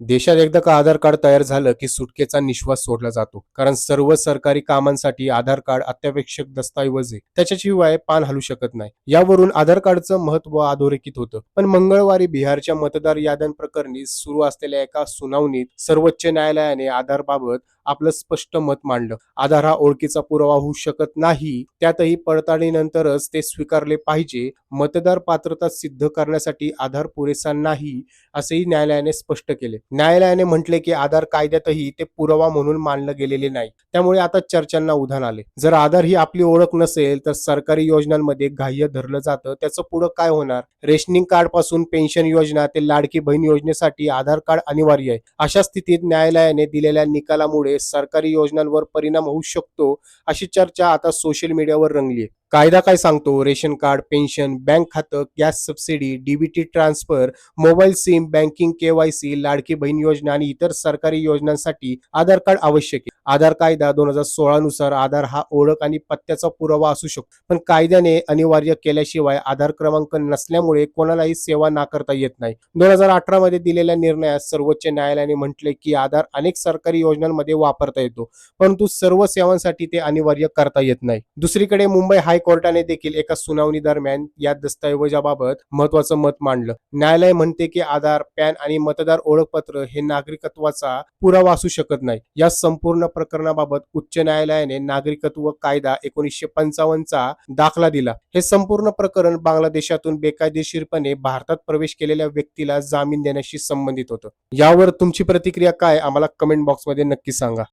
देशात एकदा का आधार कार्ड तयार झालं की सुटकेचा निश्वास सोडला जातो. कारण सर्व सरकारी कामांसाठी आधार कार्ड अत्यावश्यक दस्तऐवज आहे. त्याच्याशिवाय पान हलू शकत नाही. यावरून आधार कार्डचं महत्त्व अधोरेखित होतं. पण मंगळवारी बिहारच्या मतदार याद्यांप्रकरणी सुरू असलेल्या एका सुनावणीत सर्वोच्च न्यायालयाने आधारबाबत आपलं स्पष्ट मत मांडलं. आधार हा ओळखीचा पुरावा होऊ शकत नाही. त्यातही पडताळणीनंतरच ते स्वीकारले पाहिजे. मतदार पात्रता सिद्ध करण्यासाठी आधार पुरेसा नाही असेही न्यायालयाने स्पष्ट केले. न्यायालयाने म्हटले की आधार कायद्यातही ते पुरावा म्हणून मानलं गेलेले नाही. त्यामुळे आता चर्चांना उधाण आले. जर आधार ही आपली ओळख नसेल तर सरकारी योजनांमध्ये ग्राह्य धरलं जातं. त्याचं पुढं काय होणार? रेशनिंग कार्डपासून पेन्शन योजना ते लाडकी बहीण योजनेसाठी आधार कार्ड अनिवार्य आहे. अशा स्थितीत न्यायालयाने दिलेल्या निकालामुळे सरकारी योजनांवर परिणाम होऊ शकतो अशी चर्चा आता सोशल मीडियावर रंगली आहे. कायदा काय सांगतो? रेशन कार्ड पेन्शन बँक खातं gas subsidy DBT transfer mobile SIM banking KYC Ladki Bahin Yojana आणि इतर सरकारी योजनांसाठी आधार कार्ड आवश्यक आहे. आधार कायदा दोन हजार सोळा नुसार आधार हा ओळख आणि पत्त्याचा पुरावा असू शकतो. पण कायद्याने अनिवार्य केल्याशिवाय आधार क्रमांक नसल्यामुळे कोणालाही सेवा नाकारता येत नाही. दोन हजार अठरा मध्ये दिलेल्या निर्णयात सर्वोच्च न्यायालयाने म्हटले की आधार अनेक सरकारी योजनांमध्ये वापरता येतो परंतु सर्व सेवांसाठी ते अनिवार्य करता येत नाही. दुसरीकडे मुंबई हायकोर्टाने देखील एका सुनावणी दरम्यान या दस्तऐवजाबाबत महत्वाचं मत मांडलं. न्यायालय म्हणते की आधार पॅन आणि मतदार ओळखपत्र हे नागरिकत्वाचा पुरावा असू शकत नाही. या संपूर्ण प्रकरणाबाबत उच्च न्यायालयाने नागरिकत्व कायदा एकोणीसशे पंचावन्नचा दाखला दिला. हे संपूर्ण प्रकरण बांगलादेशातून बेकायदेशीरपणे भारतात प्रवेश केलेल्या व्यक्तीला जामीन देण्याशी संबंधित होतं. यावर तुमची प्रतिक्रिया काय? आम्हाला कमेंट बॉक्समध्ये नक्की सांगा.